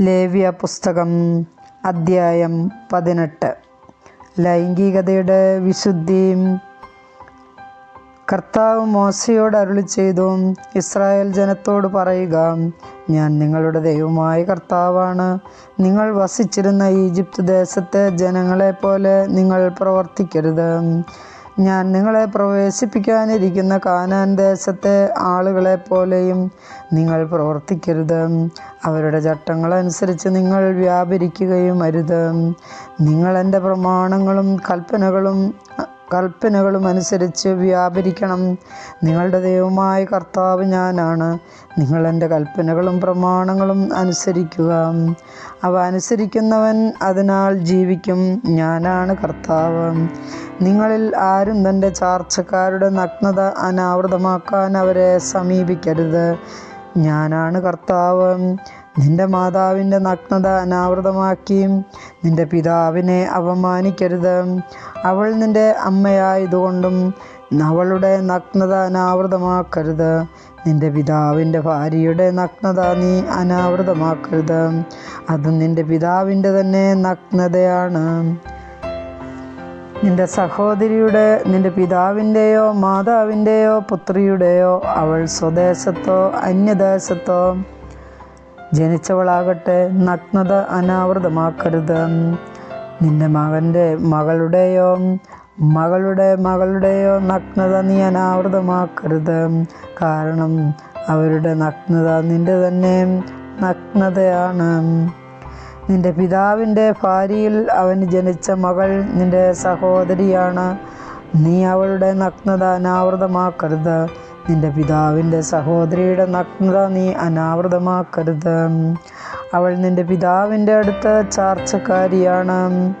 ലേവ്യ പുസ്തകം അദ്ധ്യായം പതിനെട്ട്. ലൈംഗികതയുടെ വിശുദ്ധി കർത്താവ് മോശയോട് അരുളി ചെയ്തു ഇസ്രായേൽ ജനത്തോട് പറയുക ഞാൻ നിങ്ങളുടെ ദൈവമായ കർത്താവാണ്. നിങ്ങൾ വസിച്ചിരുന്ന ഈജിപ്ത് ദേശത്തെ ജനങ്ങളെ പോലെ നിങ്ങൾ പ്രവർത്തിക്കരുത്. ഞാൻ നിങ്ങളെ പ്രവേശിപ്പിക്കാനിരിക്കുന്ന കാനാൻ ദേശത്തെ ആളുകളെ പോലെയും നിങ്ങൾ പ്രവർത്തിക്കരുത്. അവരുടെ ചട്ടങ്ങളനുസരിച്ച് നിങ്ങൾ വ്യാപരിക്കുകയും അരുത്. നിങ്ങൾ എന്റെ പ്രമാണങ്ങളും കൽപ്പനകളും കൽപ്പനകളും അനുസരിച്ച് വ്യാപരിക്കണം. നിങ്ങളുടെ ദൈവമായ കർത്താവ് ഞാനാണ്. നിങ്ങൾ എന്റെ കൽപ്പനകളും പ്രമാണങ്ങളും അനുസരിക്കുക. അവ അനുസരിക്കുന്നവൻ അതിനാൽ ജീവിക്കും. ഞാനാണ് കർത്താവ്. നിങ്ങളിൽ ആരും തന്റെ ചാർച്ചക്കാരുടെ നഗ്നത അനാവൃതമാക്കാൻ അവരെ സമീപിക്കരുത്. ഞാനാണ് കർത്താവ്. നിന്റെ മാതാവിന്റെ നഗ്നത അനാവൃതമാക്കി നിന്റെ പിതാവിനെ അപമാനിക്കരുത്. അവൾ നിന്റെ അമ്മയായതുകൊണ്ടും അവളുടെ നഗ്നത അനാവൃതമാക്കരുത്. നിന്റെ പിതാവിന്റെ ഭാര്യയുടെ നഗ്നത നീ അനാവൃതമാക്കരുത്. അത് നിന്റെ പിതാവിന്റെ തന്നെ നഗ്നതയാണ്. നിന്റെ സഹോദരിയുടെ നിന്റെ പിതാവിന്റെയോ മാതാവിന്റെയോ പുത്രിയുടെയോ അവൾ സ്വദേശത്തോ അന്യദേശത്തോ ജനിച്ചവളാകട്ടെ നഗ്നത അനാവൃതമാക്കരുത്. നിന്റെ മകന്റെ മകളുടെയോ മകളുടെ മകളുടെയോ നഗ്നത നീ അനാവൃതമാക്കരുത്. കാരണം അവരുടെ നഗ്നത നിന്റെ തന്നെ നഗ്നതയാണ്. നിന്റെ പിതാവിന്റെ ഭാര്യയിൽ അവന് ജനിച്ച മകൾ നിന്റെ സഹോദരിയാണ്. നീ അവളുടെ നഗ്നത അനാവൃതമാക്കരുത്. നിന്റെ പിതാവിന്റെ സഹോദരിയുടെ നഗ്നത നീ അനാവൃതമാക്കരുത്. അവൾ നിന്റെ പിതാവിന്റെ അടുത്ത ചാർച്ചക്കാരിയാണ്.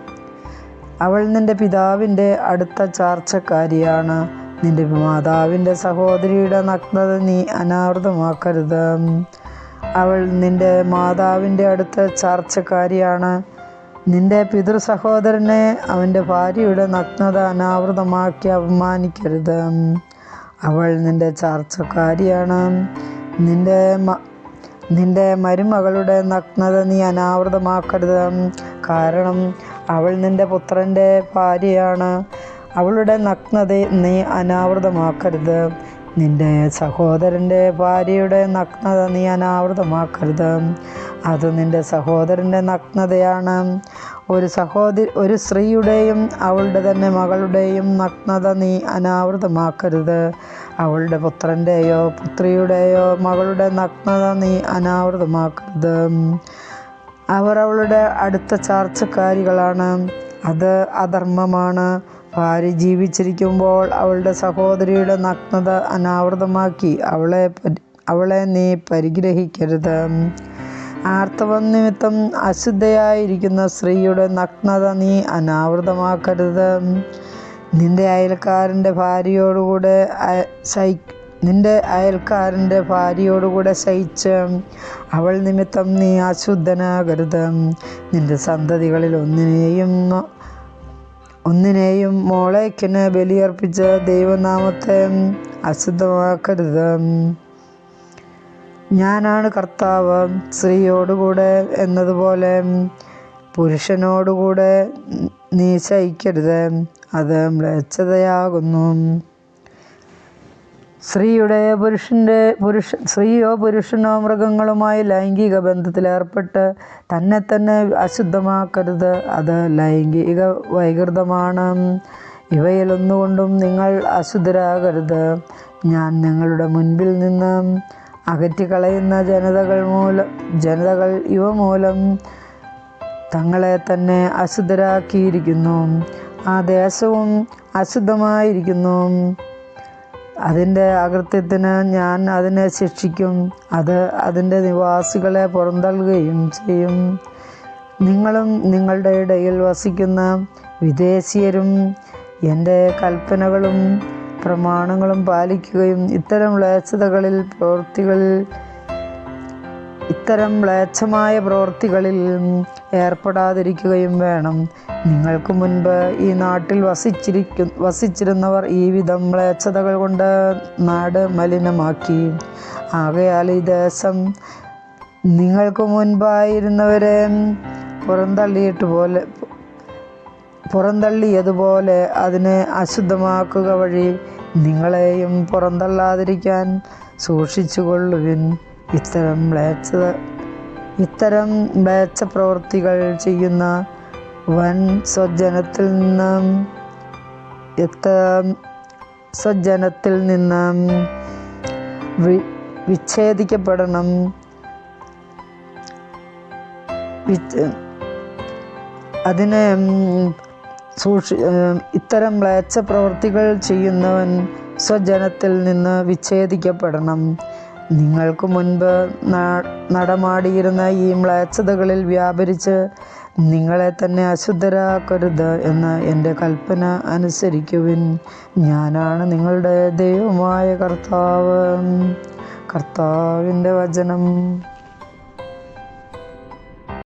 അവൾ നിന്റെ പിതാവിന്റെ അടുത്ത ചാർച്ചക്കാരിയാണ്. നിന്റെ മാതാവിന്റെ സഹോദരിയുടെ നഗ്നത നീ അനാവൃതമാക്കരുത്. അവൾ നിന്റെ മാതാവിന്റെ അടുത്ത ചാർച്ചക്കാരിയാണ്. നിന്റെ പിതൃ സഹോദരനെ അവന്റെ ഭാര്യയുടെ നഗ്നത അനാവൃതമാക്കി അപമാനിക്കരുത്. അവൾ നിന്റെ ചാർച്ചക്കാരിയാണ്. നിന്റെ നിന്റെ മരുമകളുടെ നഗ്നത നീ അനാവൃതമാക്കരുത്. കാരണം അവൾ നിന്റെ പുത്രന്റെ ഭാര്യയാണ്. അവളുടെ നഗ്നത നീ അനാവൃതമാക്കരുത്. നിന്റെ സഹോദരന്റെ ഭാര്യയുടെ നഗ്നത നീ അനാവൃതമാക്കരുത്. അത് നിന്റെ സഹോദരന്റെ നഗ്നതയാണ്. ഒരു സഹോദരി ഒരു സ്ത്രീയുടെയും അവളുടെ തന്നെ മകളുടെയും നഗ്നത നീ അനാവൃതമാക്കരുത്. അവളുടെ പുത്രന്റെയോ പുത്രിയുടെയോ മകളുടെ നഗ്നത നീ അനാവൃതമാക്കരുത്. അവർ അവളുടെ അടുത്ത ചാർച്ചക്കാരികളാണ്. അത് അധർമ്മമാണ്. ഭാര്യ ജീവിച്ചിരിക്കുമ്പോൾ അവളുടെ സഹോദരിയുടെ നഗ്നത അനാവൃതമാക്കി അവളെ അവളെ നീ പരിഗ്രഹിക്കരുത്. ആർത്തവം നിമിത്തം അശുദ്ധയായിരിക്കുന്ന സ്ത്രീയുടെ നഗ്നത നീ അനാവൃതമാക്കരുത്. നിന്റെ അയൽക്കാരന്റെ ഭാര്യയോടുകൂടെ നിന്റെ അയൽക്കാരന്റെ ഭാര്യയോടുകൂടെ ശയിച്ച് അവൾ നിമിത്തം നീ അശുദ്ധനാകരുത്. നിന്റെ സന്തതികളിൽ ഒന്നിനെയും ഒന്നിനെയും മോളേക്കിന് ബലിയർപ്പിച്ച് ദൈവനാമത്തെ അശുദ്ധമാക്കരുത്. ഞാനാണ് കർത്താവ് സ്ത്രീയോടുകൂടെ എന്നതുപോലെ പുരുഷനോടുകൂടെ നീ ശയിക്കരുത് അത് മ്ലേച്ഛതയാകുന്നു. സ്ത്രീയുടെ പുരുഷന്റെ പുരുഷ സ്ത്രീയോ പുരുഷനോ മൃഗങ്ങളുമായി ലൈംഗിക ബന്ധത്തിലേർപ്പെട്ട് തന്നെ തന്നെ അശുദ്ധമാക്കരുത് അത് ലൈംഗിക വൈകൃതമാണ്. ഇവയിലൊന്നുകൊണ്ടും നിങ്ങൾ അശുദ്ധരാകരുത്. ഞാൻ നിങ്ങളുടെ മുൻപിൽ നിന്ന് അകറ്റിക്കളയുന്ന ജനതകൾ മൂലം ജനതകൾ ഇവ മൂലം തങ്ങളെ തന്നെ അശുദ്ധരാക്കിയിരിക്കുന്നു. ആ ദേശവും അശുദ്ധമായിരിക്കുന്നു. അതിന്റെ അകൃത്യത്തിന് ഞാൻ അതിനെ ശിക്ഷിക്കും. അത് അതിന്റെ നിവാസികളെ പുറന്തള്ളുകയും ചെയ്യും. നിങ്ങളും നിങ്ങളുടെ ഇടയിൽ വസിക്കുന്ന വിദേശീയരും എന്റെ കൽപ്പനകളും പ്രമാണങ്ങളും പാലിക്കുകയും ഇത്തരം മ്ലേച്ഛതകളിൽ പ്രവൃത്തികളിൽ ഇത്തരം മ്ലേച്ഛമായ പ്രവൃത്തികളിൽ ഏർപ്പെടാതിരിക്കുകയും വേണം. നിങ്ങൾക്ക് മുൻപ് ഈ നാട്ടിൽ വസിച്ചിരിക്കു വസിച്ചിരുന്നവർ ഈ വിധം മ്ലേച്ഛതകൾ കൊണ്ട് നാട് മലിനമാക്കി. ആകയാൽ ഈ ദേശം നിങ്ങൾക്ക് മുൻപായിരുന്നവരെ പുറന്തള്ളിയിട്ട് പോലെ പുറന്തള്ളിയതുപോലെ അതിനെ അശുദ്ധമാക്കുക വഴി നിങ്ങളെയും പുറന്തള്ളാതിരിക്കാൻ സൂക്ഷിച്ചുകൊള്ളുവിൻ. ഇത്തരം മ്ലേച്ച ഇത്തരം മ്ലേച്ഛ പ്രവൃത്തികൾ ചെയ്യുന്ന വൻ സ്വജനത്തിൽ നിന്നും എത്ത സ്വജനത്തിൽ നിന്നും വി വിച്ഛേദിക്കപ്പെടണം. അതിനെ സൂക്ഷി ഇത്തരം മ്ലേച്ഛ പ്രവൃത്തികൾ ചെയ്യുന്നവൻ സ്വജനത്തിൽ നിന്ന് വിച്ഛേദിക്കപ്പെടണം. നിങ്ങൾക്ക് മുൻപ് നടമാടിയിരുന്ന ഈ മ്ലേച്ഛതകളിൽ വ്യാപരിച്ച് നിങ്ങളെ തന്നെ അശുദ്ധരാക്കരുത് എന്ന് എന്റെ കൽപ്പന അനുസരിക്കുവിൻ. ഞാനാണ് നിങ്ങളുടെ ദൈവമായ കർത്താവ്. കർത്താവിന്റെ വചനം.